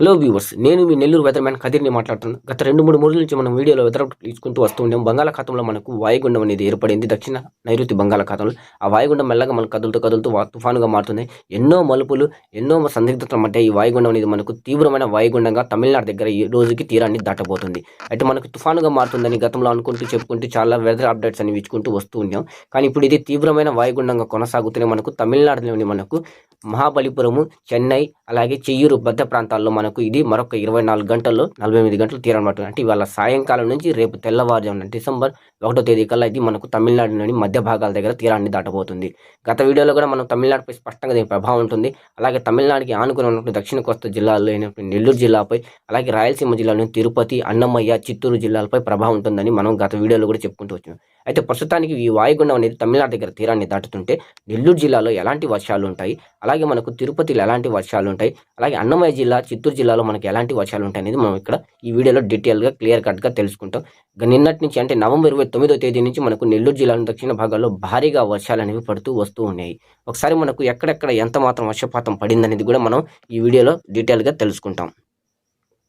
Hello viewers నేను మీ Nellore weather man కదిరిని మాట్లాడుతున్నాను గత రెండు మూడు మూడు నుంచి మనం వీడియోలో వెదర్ తీసుకుంటూ వస్తూ ఉండాం. బంగాళాఖాతంలో మనకు వాయుగుండం అనేది ఏర్పడింది. దక్షిణ నైరుతి బంగాళాఖాతంలో ఆ వాయుగుండం మెల్లగా మనకు కదులుతూ కదులుతూ తుఫానుగా మారుతుంది. ఎన్నో మలుపులు ఎన్నో సందిగ్ధతల మధ్య ఈ వాయుగుండం అనేది మనకు తీవ్రమైన వాయుగుండంగా తమిళనాడు దగ్గర ఈ రోజుకి తీరాన్ని దాటబోతుంది. అయితే మనకు తుఫానుగా మారుతుందని గతంలో అనుకుంటూ చెప్పుకుంటూ చాలా వెదర్ అప్డేట్స్ అని ఇచ్చుకుంటూ వస్తూ ఉన్నాం. కానీ ఇప్పుడు ఇది తీవ్రమైన వాయుగుండంగా కొనసాగుతూనే మనకు తమిళనాడులోని మనకు మహాబలిపురము చెన్నై అలాగే చెయ్యూరు బద్ద ప్రాంతాల్లో మనకు ఇది మరొక ఇరవై నాలుగు గంటల్లో నలభై ఎనిమిది గంటలు తీరనమాట అంటే ఇవాళ సాయంకాలం నుంచి రేపు తెల్లవారుజామున డిసెంబర్ ఒకటో తేదీ కల్లా ఇది మనకు తమిళనాడులోని మధ్య భాగాల దగ్గర తీరాన్ని దాటబోతుంది. గత వీడియోలో కూడా మనం తమిళనాడుపై స్పష్టంగా దీని ప్రభావం ఉంటుంది. అలాగే తమిళనాడుకి ఆనుకుని ఉన్నటువంటి దక్షిణ కోస్తా జిల్లాలో అయినటువంటి నెల్లూరు జిల్లాపై అలాగే రాయలసీమ జిల్లాలోని తిరుపతి అన్నమయ్య చిత్తూరు జిల్లాలపై ప్రభావం ఉంటుందని మనం గత వీడియోలో కూడా చెప్పుకుంటూ వచ్చాం. అయితే ప్రస్తుతానికి ఈ వాయుగుండం అనేది తమిళనాడు దగ్గర తీరాన్ని దాటుతుంటే నెల్లూరు జిల్లాలో ఎలాంటి వర్షాలు ఉంటాయి? అలాగే మనకు తిరుపతిలో ఎలాంటి వర్షాలు ఉంటాయి? అలాగే అన్నమయ్య జిల్లా చిత్తూరు జిల్లాలో మనకి ఎలాంటి వర్షాలు ఉంటాయి అనేది మనం ఇక్కడ ఈ వీడియోలో డీటెయిల్గా క్లియర్ కట్గా తెలుసుకుంటాం. నిన్నటి నుంచి అంటే నవంబర్ ఇరవై తొమ్మిదో తేదీ నుంచి మనకు నెల్లూరు జిల్లాలోని దక్షిణ భాగాల్లో భారీగా వర్షాలు అనేవి పడుతూ వస్తూ ఉన్నాయి. ఒకసారి మనకు ఎక్కడెక్కడ ఎంత మాత్రం వర్షపాతం పడిందనేది కూడా మనం ఈ వీడియోలో డీటెయిల్గా తెలుసుకుంటాం.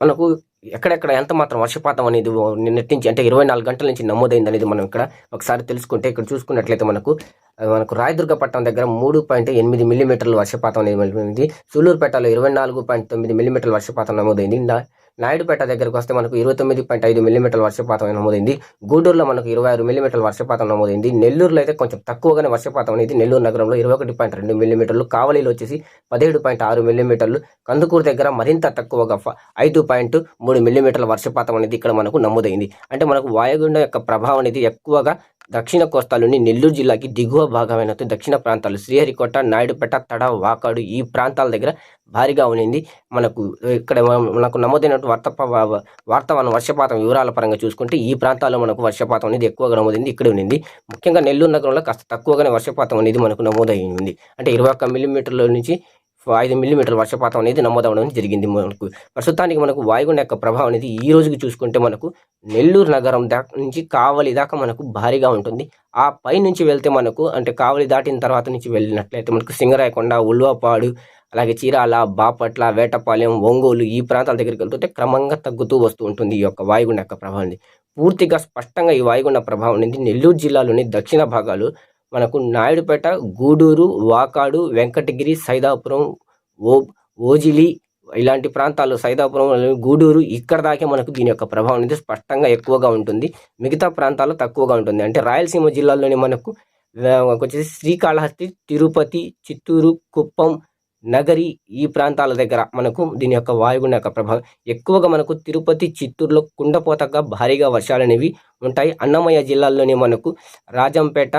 మనకు ఎక్కడెక్కడ ఎంత మాత్రం వర్షపాతం అనేది నిన్నటి నుంచి అంటే ఇరవై నాలుగు గంటల నుంచి నమోదైంది అనేది మనం ఇక్కడ ఒకసారి తెలుసుకుంటే ఇక్కడ చూసుకున్నట్లయితే మనకు మనకు మనకు రాయదుర్గపట్నం దగ్గర మూడు పాయింట్ ఎనిమిది మిల్లీమీటర్ల వర్షపాతం అనేది నమోదైంది సూలూరుపేటలో ఇరవై నాలుగు పాయింట్ తొమ్మిది మిల్లీమీటర్ల వర్షపాతం నమోదైంది. నాయుడుపేట దగ్గరకు వస్తే మనకు ఇరవై తొమ్మిది పాయింట్ ఐదు మిల్లీమీటర్ల వర్షపాతం నమోదైంది. గూడూరులో మనకు ఇరవై ఆరు మిల్లీమీటర్ల వర్షపాతం నమోదైంది. నెల్లూరులో అయితే కొంచెం తక్కువగానే వర్షపాతం అనేది నెల్లూరు నగరంలో ఇరవై ఒకటి పాయింట్ రెండు మిల్లీమీటర్లు కావలిలో వచ్చేసి పదిహేడు పాయింట్ ఆరు మిల్లీమీటర్లు కందుకూరు దగ్గర మరింత తక్కువగా ఫ- ఐదు పాయింట్ మూడు మిల్లీమీటర్ల వర్షపాతం అనేది ఇక్కడ మనకు నమోదైంది. అంటే మనకు వాయుగుండం యొక్క ప్రభావం అనేది ఎక్కువగా దక్షిణ కోస్తాలోని నెల్లూరు జిల్లాకి దిగువ భాగమైన దక్షిణ ప్రాంతాలు శ్రీహరికోట నాయుడుపేట తడ వాకాడు ఈ ప్రాంతాల దగ్గర భారీగా ఉండింది మనకు ఇక్కడ మనకు నమోదైనటువంటి వార్త వార్తావరణ వర్షపాతం వివరాల పరంగా చూసుకుంటే ఈ ప్రాంతాల్లో మనకు వర్షపాతం అనేది ఎక్కువగా నమోదైంది ఇక్కడ ఉండింది ముఖ్యంగా నెల్లూరు నగరంలో కాస్త తక్కువగానే వర్షపాతం అనేది మనకు నమోదైంది అంటే ఇరవై ఒక్క మిల్లీమీటర్ల నుంచి ఐదు మిల్లీమీటర్ల వర్షపాతం అనేది నమోదవడం జరిగింది. మనకు ప్రస్తుతానికి మనకు వాయుగుండ యొక్క ప్రభావం అనేది ఈ రోజుకి చూసుకుంటే మనకు నెల్లూరు నగరం దాకా నుంచి కావలి దాకా మనకు భారీగా ఉంటుంది. ఆ పై నుంచి వెళ్తే మనకు అంటే కావలి దాటిన తర్వాత నుంచి వెళ్ళినట్లయితే మనకు సింగరాయకొండ ఉల్వపాడు అలాగే చీరాల బాపట్ల వేటపాలెం ఒంగోలు ఈ ప్రాంతాల దగ్గరికి వెళ్తుంటే క్రమంగా తగ్గుతూ వస్తూ ఉంటుంది ఈ యొక్క వాయుగుండ యొక్క ప్రభావం పూర్తిగా స్పష్టంగా ఈ వాయుగుండ ప్రభావం అనేది నెల్లూరు జిల్లాలోని దక్షిణ భాగాలు మనకు నాయుడుపేట గూడూరు వాకాడు వెంకటగిరి సైదాపురం ఓ ఓజిలి ఇలాంటి ప్రాంతాలు సైదాపురం గూడూరు ఇక్కడ దాకే మనకు దీని యొక్క ప్రభావం అనేది స్పష్టంగా ఎక్కువగా ఉంటుంది. మిగతా ప్రాంతాల్లో తక్కువగా ఉంటుంది. అంటే రాయలసీమ జిల్లాలోనే మనకు వచ్చేసి శ్రీకాళహస్తి తిరుపతి చిత్తూరు కుప్పం నగరి ఈ ప్రాంతాల దగ్గర మనకు దీని యొక్క వాయుగుండ యొక్క ప్రభావం ఎక్కువగా మనకు తిరుపతి చిత్తూరులో కుండపోతగా భారీగా వర్షాలు అనేవి ఉంటాయి. అన్నమయ్య జిల్లాల్లోనే మనకు రాజంపేట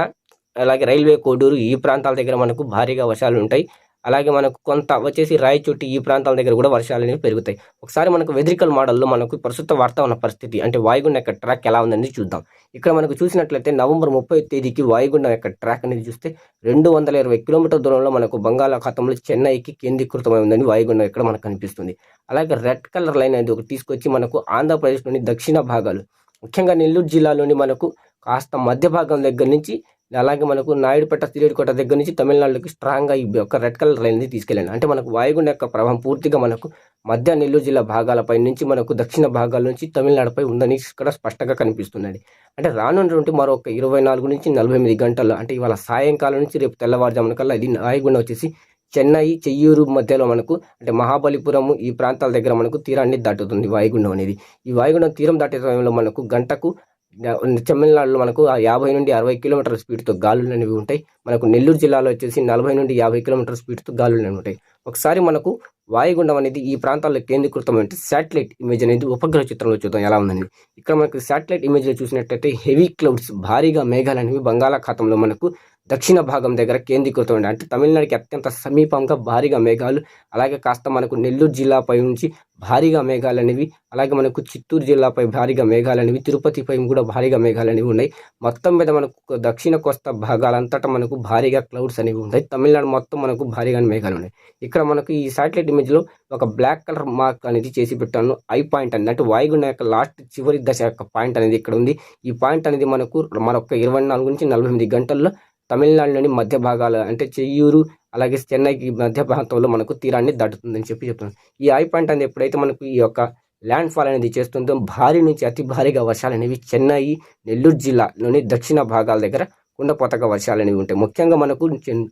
అలాగే రైల్వే కోడూరు ఈ ప్రాంతాల దగ్గర మనకు భారీగా వర్షాలు ఉంటాయి. అలాగే మనకు కొంత వచ్చేసి రాయచోటి ఈ ప్రాంతాల దగ్గర కూడా వర్షాలు అనేవి పెరుగుతాయి. ఒకసారి మనకు వెదరికల్ మోడల్లో మనకు ప్రస్తుత వాతావరణ పరిస్థితి అంటే వాయుగుండం యొక్క ట్రాక్ ఎలా ఉందని చూద్దాం. ఇక్కడ మనకు చూసినట్లయితే నవంబర్ ముప్పై తేదీకి వాయుగుండం యొక్క ట్రాక్ అనేది చూస్తే రెండు వందల ఇరవై కిలోమీటర్ దూరంలో మనకు బంగాళాఖాతంలో చెన్నైకి కేంద్రీకృతమై ఉందని వాయుగుండం ఇక్కడ మనకు కనిపిస్తుంది. అలాగే రెడ్ కలర్ లైన్ అనేది ఒకటి తీసుకొచ్చి మనకు ఆంధ్రప్రదేశ్లోని దక్షిణ భాగాలు ముఖ్యంగా నెల్లూరు జిల్లాలోని మనకు కాస్త మధ్య భాగం దగ్గర నుంచి అలాగే మనకు నాయుడుపేట తిరేడుకోట దగ్గర నుంచి తమిళనాడులోకి స్ట్రాంగ్గా ఈ యొక్క రెడ్ కలర్ లైన్ తీసుకెళ్ళండి. అంటే మనకు వాయుగుండ యొక్క ప్రభావం పూర్తిగా మనకు మధ్య నెల్లూరు జిల్లా భాగాలపై నుంచి మనకు దక్షిణ భాగాల నుంచి తమిళనాడుపై ఉందని ఇక్కడ స్పష్టంగా కనిపిస్తున్నది. అంటే రానున్నటువంటి మరొక ఇరవై నాలుగు నుంచి నలభై ఎనిమిది గంటల్లో అంటే ఇవాళ సాయంకాలం నుంచి రేపు తెల్లవారుజామున కల్లా ఇది వాయుగుండం వచ్చేసి చెన్నై చెయ్యూరు మధ్యలో మనకు అంటే మహాబలిపురము ఈ ప్రాంతాల దగ్గర మనకు తీరాన్ని దాటుతుంది వాయుగుండం అనేది. ఈ వాయుగుండం తీరం దాటే సమయంలో మనకు గంటకు తమిళనాడులో మనకు ఆ యాభై నుండి అరవై కిలోమీటర్ల స్పీడ్తో గాలులు అనేవి ఉంటాయి. మనకు నెల్లూరు జిల్లాలో వచ్చేసి నలభై నుండి యాభై కిలోమీటర్ల స్పీడ్తో గాలులు అనేవి ఉంటాయి. ఒకసారి మనకు వాయుగుండం అనేది ఈ ప్రాంతాల్లో కేంద్రీకృతమైన శాటిలైట్ ఇమేజ్ అనేది ఉపగ్రహ చిత్రంలో చూద్దాం. ఎలా ఉందని ఇక్కడ మనకు శాటిలైట్ ఇమేజ్లో చూసినట్టయితే హెవీ క్లౌడ్స్ భారీగా మేఘాలు అనేవి బంగాళాఖాతంలో మనకు దక్షిణ భాగం దగ్గర కేంద్రీకృతమైన అంటే తమిళనాడుకి అత్యంత సమీపంగా భారీగా మేఘాలు అలాగే కాస్త మనకు నెల్లూరు జిల్లాపై నుంచి భారీగా మేఘాలు అనేవి అలాగే మనకు చిత్తూరు జిల్లాపై భారీగా మేఘాలు అనేవి తిరుపతిపై కూడా భారీగా మేఘాలు అనేవి ఉన్నాయి. మొత్తం మీద మనకు దక్షిణ కోస్తా భాగాలంతటా మనకు భారీగా క్లౌడ్స్ అనేవి ఉంటాయి తమిళనాడు మొత్తం మనకు భారీగా మేఘాలు ఉన్నాయి. ఇక్కడ మనకు ఈ శాటిలైట్ ఇమేజ్లో ఒక బ్లాక్ కలర్ మార్క్ అనేది చేసి పెట్టాను. ఐ పాయింట్ అనేది అంటే వాయుగుండ యొక్క లాస్ట్ చివరి దశ యొక్క పాయింట్ అనేది ఇక్కడ ఉంది. ఈ పాయింట్ అనేది మనకు మరొక ఇరవై నాలుగు నుంచి నలభై ఎనిమిది గంటల్లో తమిళనాడులోని మధ్య భాగాలు అంటే చెయ్యూరు అలాగే చెన్నైకి మధ్య ప్రాంతంలో మనకు తీరాన్ని దాటుతుందని చెప్పి చెప్తున్నాను ఈ ఐ పాయింట్ అనేది ఎప్పుడైతే మనకు ఈ యొక్క ల్యాండ్ ఫాల్ అనేది చేస్తుందో భారీ నుంచి అతి భారీగా వర్షాలు అనేవి చెన్నై నెల్లూరు జిల్లాలోని దక్షిణ భాగాల దగ్గర కుండపోతక వర్షాలు అనేవి ఉంటాయి. ముఖ్యంగా మనకు చెన్-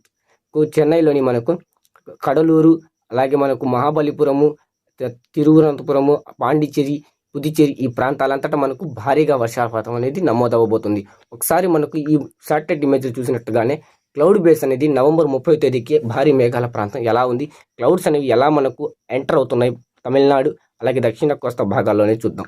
చెన్నైలోని మనకు కడలూరు అలాగే మనకు మహాబలిపురము తిరువనంతపురము పాండిచ్చేరి పుదుచ్చేరి ఈ ప్రాంతాలంతటా మనకు భారీగా వర్షపాతం అనేది నమోదవబోతుంది ఒకసారి మనకు ఈ శాటిలైట్ ఇమేజ్ చూసినట్టుగానే క్లౌడ్ బేస్ అనేది నవంబర్ ముప్పై తేదీకి భారీ మేఘాల ప్రాంతం ఎలా ఉంది క్లౌడ్స్ అనేవి ఎలా మనకు ఎంటర్ అవుతున్నాయి తమిళనాడు అలాగే దక్షిణ కోస్తా భాగాల్లోనే చూద్దాం.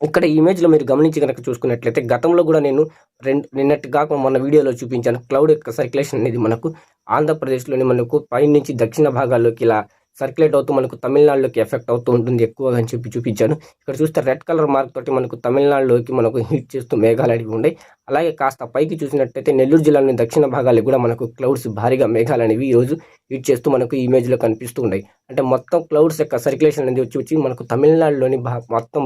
ఇక్కడ ఈ ఇమేజ్లో మీరు గమనించి కనుక చూసుకున్నట్లయితే గతంలో కూడా నేను రెండు నిన్నటి కాక మొన్న వీడియోలో చూపించాను క్లౌడ్ యొక్క సర్క్యులేషన్ అనేది మనకు ఆంధ్రప్రదేశ్లోని మనకు పైనుంచి దక్షిణ భాగాల్లోకి ఇలా సర్క్యులేట్ అవుతూ మనకు తమిళనాడులోకి ఎఫెక్ట్ అవుతూ ఉంటుంది ఎక్కువగా అని చెప్పి చూపించాను. ఇక్కడ చూస్తే రెడ్ కలర్ మార్క్ తోటి మనకు తమిళనాడులోకి మనకు హిట్ చేస్తూ మేఘాలు అనేవి ఉన్నాయి. అలాగే కాస్త పైకి చూసినట్టయితే నెల్లూరు జిల్లాలోని దక్షిణ భాగాలకు కూడా మనకు క్లౌడ్స్ భారీగా మేఘాలు అనేవి ఈరోజు హిట్ చేస్తూ మనకు ఈ ఇమేజ్లో కనిపిస్తూ ఉన్నాయి. అంటే మొత్తం క్లౌడ్స్ యొక్క సర్క్యులేషన్ అనేది వచ్చి వచ్చి మనకు తమిళనాడులోని మొత్తం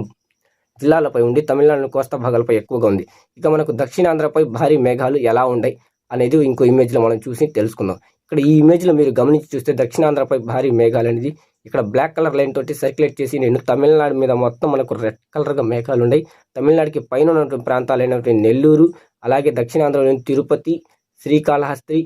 జిల్లాలపై ఉండి తమిళనాడు కోస్తా భాగాలపై ఎక్కువగా ఉంది. ఇక మనకు దక్షిణాంధ్రపై భారీ మేఘాలు ఎలా ఉన్నాయి అనేది ఇంకో ఇమేజ్లో మనం చూసి తెలుసుకుందాం. ఇక్కడ ఈ ఇమేజ్లో మీరు గమనించి చూస్తే దక్షిణాంధ్రపై భారీ మేఘాలు అనేది ఇక్కడ బ్లాక్ కలర్ లైన్ తోటి సర్క్యులేట్ చేసి నేను తమిళనాడు మీద మొత్తం మనకు రెడ్ కలర్గా మేఘాలు ఉన్నాయి. తమిళనాడుకి పైన ఉన్నటువంటి ప్రాంతాలైనటువంటి నెల్లూరు అలాగే దక్షిణాంధ్రలోని తిరుపతి శ్రీకాళహస్తి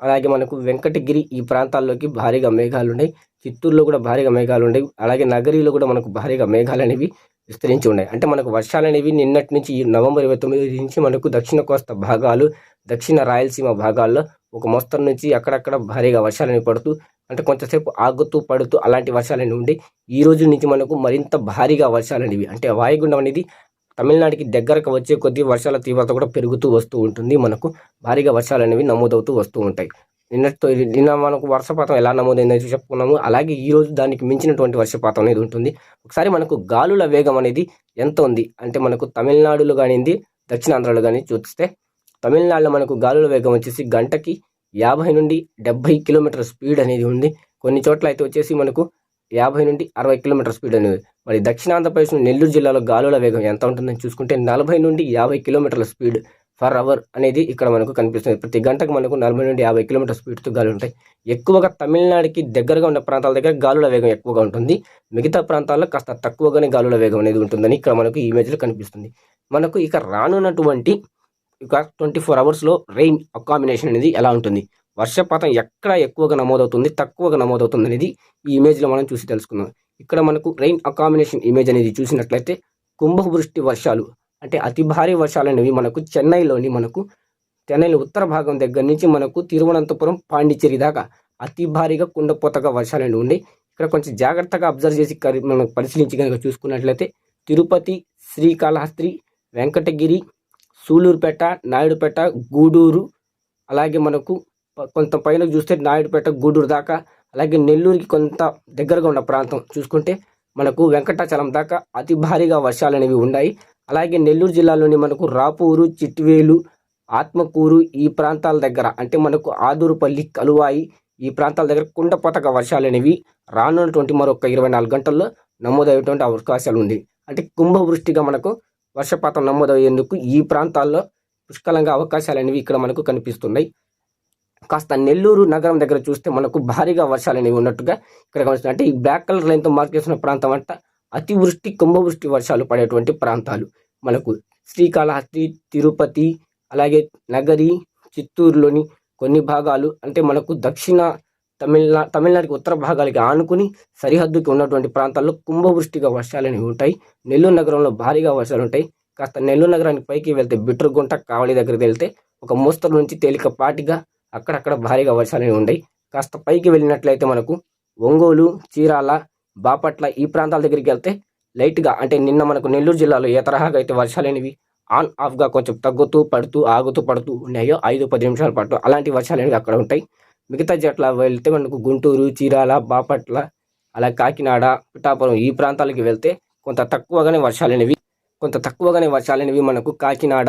అలాగే మనకు వెంకటగిరి ఈ ప్రాంతాల్లోకి భారీగా మేఘాలు ఉన్నాయి. చిత్తూరులో కూడా భారీగా మేఘాలు ఉన్నాయి. అలాగే నగరిలో కూడా మనకు భారీగా మేఘాలు అనేవి విస్తరించి ఉన్నాయి. అంటే మనకు వర్షాలు అనేవి నిన్నటి నుంచి ఈ నవంబర్ ఇరవై తొమ్మిది నుంచి మనకు దక్షిణ కోస్తా భాగాలు దక్షిణ రాయలసీమ భాగాల్లో ఒక మోస్తరు నుంచి అక్కడక్కడ భారీగా వర్షాలు పడుతూ అంటే కొంతసేపు ఆగుతూ పడుతూ అలాంటి వర్షాలు అనేవి ఉండి ఈ రోజు నుంచి మనకు మరింత భారీగా వర్షాలు అనేవి అంటే వాయుగుండం అనేది తమిళనాడుకి దగ్గరకు వచ్చే కొద్దీ వర్షాల తీవ్రత కూడా పెరుగుతూ వస్తూ ఉంటుంది మనకు. భారీగా వర్షాలు అనేవి నమోదవుతూ వస్తూ ఉంటాయి. నిన్నటితో నిన్న మనకు వర్షపాతం ఎలా నమోదైందని చెప్పుకున్నాము. అలాగే ఈ రోజు దానికి మించినటువంటి వర్షపాతం అనేది ఉంటుంది. ఒకసారి మనకు గాలుల వేగం అనేది ఎంత ఉంది? అంటే మనకు తమిళనాడులో కానింది దక్షిణాంధ్రలో కానీ చూస్తే తమిళనాడులో మనకు గాలుల వేగం వచ్చేసి గంటకి యాభై నుండి డెబ్బై కిలోమీటర్ స్పీడ్ అనేది ఉంది. కొన్ని చోట్ల అయితే వచ్చేసి మనకు యాభై నుండి అరవై కిలోమీటర్ స్పీడ్ అనేది మరి దక్షిణాంధ్రప్రదేశ్ నెల్లూరు జిల్లాలో గాలుల వేగం ఎంత ఉంటుందని చూసుకుంటే నలభై నుండి యాభై కిలోమీటర్ల స్పీడ్ ఫర్ అవర్ అనేది ఇక్కడ మనకు కనిపిస్తుంది. ప్రతి గంటకు మనకు నలభై నుండి యాభై కిలోమీటర్ స్పీడ్తో గాలి ఉంటాయి. ఎక్కువగా తమిళనాడుకి దగ్గరగా ఉన్న ప్రాంతాల దగ్గర గాలుల వేగం ఎక్కువగా ఉంటుంది. మిగతా ప్రాంతాల్లో కాస్త తక్కువగానే గాలుల వేగం అనేది ఉంటుందని ఇక్కడ మనకు ఈ ఇమేజ్లో కనిపిస్తుంది. మనకు ఇక రానున్నటువంటి ఇక ట్వంటీ ఫోర్ అవర్స్లో రెయిన్ కాంబినేషన్ అనేది ఎలా ఉంటుంది? వర్షపాతం ఎక్కడ ఎక్కువగా నమోదవుతుంది తక్కువగా నమోదవుతుంది అనేది ఈ ఇమేజ్లో మనం చూసి తెలుసుకుందాం. ఇక్కడ మనకు రెయిన్ అకామినేషన్ ఇమేజ్ అనేది చూసినట్లయితే కుంభవృష్టి వర్షాలు అంటే అతి భారీ వర్షాలు అనేవి మనకు చెన్నైలోని మనకు చెన్నైలో ఉత్తర భాగం దగ్గర నుంచి మనకు తిరువనంతపురం పాండిచ్చేరి దాకా అతి భారీగా కుండపోతగా వర్షాలు అనేవి ఉండి. ఇక్కడ కొంచెం జాగ్రత్తగా అబ్జర్వ్ చేసి కరి- మనం పరిశీలించి కనుక చూసుకున్నట్లయితే తిరుపతి శ్రీకాళహస్తి వెంకటగిరి సూలూరుపేట నాయుడుపేట గూడూరు అలాగే మనకు కొంత పైన చూస్తే నాయుడుపేట గూడూరు దాకా అలాగే నెల్లూరుకి కొంత దగ్గరగా ఉన్న ప్రాంతం చూసుకుంటే మనకు వెంకటాచలం దాకా అతి భారీగా వర్షాలు అనేవి ఉన్నాయి. అలాగే నెల్లూరు జిల్లాలోని మనకు రాపూరు చిట్వేలు ఆత్మకూరు ఈ ప్రాంతాల దగ్గర అంటే మనకు ఆదూరుపల్లి కలువాయి ఈ ప్రాంతాల దగ్గర కుండపోతక వర్షాలు అనేవి రానున్నటువంటి మరొక ఇరవై నాలుగు గంటల్లో నమోదయ్యేటువంటి అవకాశాలు ఉంది. అంటే కుంభవృష్టిగా మనకు వర్షపాతం నమోదయ్యేందుకు ఈ ప్రాంతాల్లో పుష్కలంగా అవకాశాలు అనేవి ఇక్కడ మనకు కనిపిస్తున్నాయి. కాస్త నెల్లూరు నగరం దగ్గర చూస్తే మనకు భారీగా వర్షాలు అనేవి ఉన్నట్టుగా ఇక్కడ కనిపిస్తుంది అంటే ఈ బ్లాక్ కలర్ లైన్తో మార్క్ చేసిన ప్రాంతం అంతా అతివృష్టి కుంభవృష్టి వర్షాలు పడేటువంటి ప్రాంతాలు మనకు శ్రీకాళహస్తి తిరుపతి అలాగే నగరి చిత్తూరులోని కొన్ని భాగాలు అంటే మనకు దక్షిణ తమిళనా తమిళనాడుకి ఉత్తర భాగాలకి ఆనుకుని సరిహద్దుకి ఉన్నటువంటి ప్రాంతాల్లో కుంభవృష్టిగా వర్షాలు అనేవి ఉంటాయి. నెల్లూరు నగరంలో భారీగా వర్షాలు ఉంటాయి. కాస్త నెల్లూరు నగరానికి పైకి వెళ్తే బిట్రగుంట కావలి దగ్గరికి వెళ్తే ఒక మోస్తరు నుంచి తేలికపాటిగా అక్కడక్కడ భారీగా వర్షాలు అనేవి కాస్త పైకి వెళ్ళినట్లయితే మనకు ఒంగోలు చీరాల బాపట్ల ఈ ప్రాంతాల దగ్గరికి వెళ్తే లైట్గా అంటే నిన్న మనకు నెల్లూరు జిల్లాలో ఏ తరహాగా అయితే వర్షాలు అనేవి ఆన్ ఆఫ్గా కొంచెం తగ్గుతూ పడుతూ ఆగుతూ పడుతూ ఉన్నాయో ఐదు పది నిమిషాల పాటు అలాంటి వర్షాలు అనేవి అక్కడ ఉంటాయి. మిగతా జట్ల వెళ్తే మనకు గుంటూరు చీరాల బాపట్ల అలాగే కాకినాడ పిఠాపురం ఈ ప్రాంతాలకి వెళ్తే కొంత తక్కువగానే వర్షాలు అనేవి కొంత తక్కువగానే వర్షాలు అనేవి మనకు కాకినాడ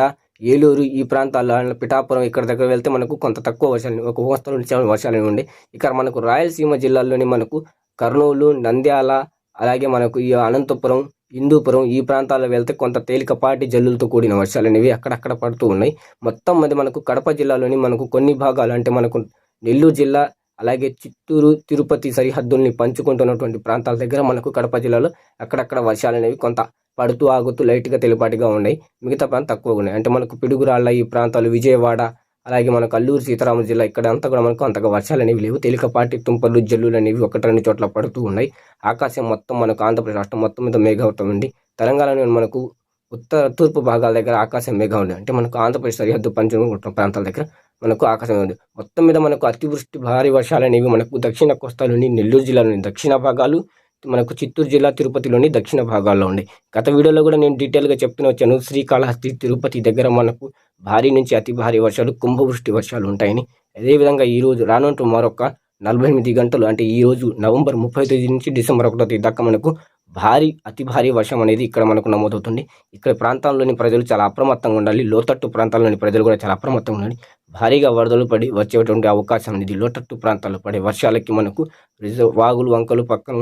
ఏలూరు ఈ ప్రాంతాల్లో పిఠాపురం ఇక్కడ దగ్గర వెళ్తే మనకు కొంత తక్కువ వర్షాలు ఒక మోస్తరు నుంచి వర్షాలు అనేవి ఉండే. ఇక్కడ మనకు రాయలసీమ జిల్లాల్లోని మనకు కర్నూలు నంద్యాల అలాగే మనకు ఈ అనంతపురం హిందూపురం ఈ ప్రాంతాల్లో వెళ్తే కొంత తేలికపాటి జల్లులతో కూడిన వర్షాలు అనేవి అక్కడక్కడ పడుతూ ఉన్నాయి. మొత్తం అది మనకు కడప జిల్లాలోని మనకు కొన్ని భాగాలు అంటే మనకు నెల్లూరు జిల్లా అలాగే చిత్తూరు తిరుపతి సరిహద్దుల్ని పంచుకుంటున్నటువంటి ప్రాంతాల దగ్గర మనకు కడప జిల్లాలో అక్కడక్కడ వర్షాలు అనేవి కొంత పడుతూ ఆగుతూ లైట్గా తెలిపాటిగా ఉన్నాయి. మిగతా ప్రాంతం తక్కువగా ఉన్నాయి. అంటే మనకు పిడుగురాళ్ళ ఈ ప్రాంతాలు విజయవాడ అలాగే మనకు అల్లూరు సీతారామ జిల్లా ఇక్కడ అంతా కూడా మనకు అంతగా వర్షాలు అనేవి లేవు. తేలికపాటి తుంపర్లు జల్లులు అనేవి ఒకటి రెండు చోట్ల పడుతూ ఉన్నాయి. ఆకాశం మొత్తం మనకు ఆంధ్రప్రదేశ్ రాష్ట్రం మొత్తం మీద మేఘావతం ఉంది. తెలంగాణలో మనకు ఉత్తర తూర్పు భాగాల దగ్గర ఆకాశం మేఘం ఉంది. అంటే మనకు ఆంధ్రప్రదేశ్ సరిహద్దు పంచుకుంటున్న ప్రాంతాల దగ్గర మనకు ఆకాశం ఉంది. మొత్తం మీద మనకు అతివృష్టి భారీ వర్షాలు అనేవి మనకు దక్షిణ కోస్తాలోని నెల్లూరు జిల్లాలోని దక్షిణ భాగాలు మనకు చిత్తూరు జిల్లా తిరుపతిలోని దక్షిణ భాగాల్లో ఉన్నాయి. గత వీడియోలో కూడా నేను డీటెయిల్గా చెప్తూనే వచ్చాను. శ్రీకాళహస్తి తిరుపతి దగ్గర మనకు భారీ నుంచి అతి భారీ వర్షాలు కుంభవృష్టి వర్షాలు ఉంటాయని. అదేవిధంగా ఈరోజు రోజు రానుంటూ మరొక నలభై ఎనిమిది గంటలు అంటే ఈ రోజు నవంబర్ ముప్పై తేదీ నుంచి డిసెంబర్ ఒకటో తేదీ దాకా మనకు భారీ అతి భారీ వర్షం అనేది ఇక్కడ మనకు నమోదవుతుంది. ఇక్కడ ప్రాంతాల్లోని ప్రజలు చాలా అప్రమత్తంగా ఉండాలి. లోతట్టు ప్రాంతాల్లోని ప్రజలు కూడా చాలా అప్రమత్తంగా ఉండాలి. భారీగా వరదలు పడి వచ్చేటువంటి అవకాశం అనేది లోతట్టు ప్రాంతాల్లో పడే వర్షాలకి మనకు వాగులు వంకలు పక్కన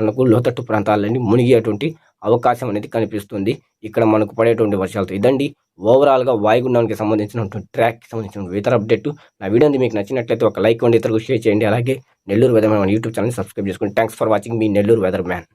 మనకు లోతట్టు ప్రాంతాలని మునిగేటువంటి అవకాశం అనేది కనిపిస్తుంది. ఇక్కడ మనకు పడేటువంటి వర్షాలతో. ఇదండి ఓవరాల్గా వాయుగుండానికి సంబంధించినటువంటి ట్రాక్కి సంబంధించిన వెదర్ అప్డేట్ నా వీడియో మీకు నచ్చినట్లయితే ఒక లైక్ ఉండి ఇతరులకు షేర్ చేయండి. అలాగే Nellore weather man YouTube channel subscribe చేసుకోండి థ్యాంక్స్ ఫర్ వాచింగ్ మీ నెల్లూరు వెదర్ మ్యాన్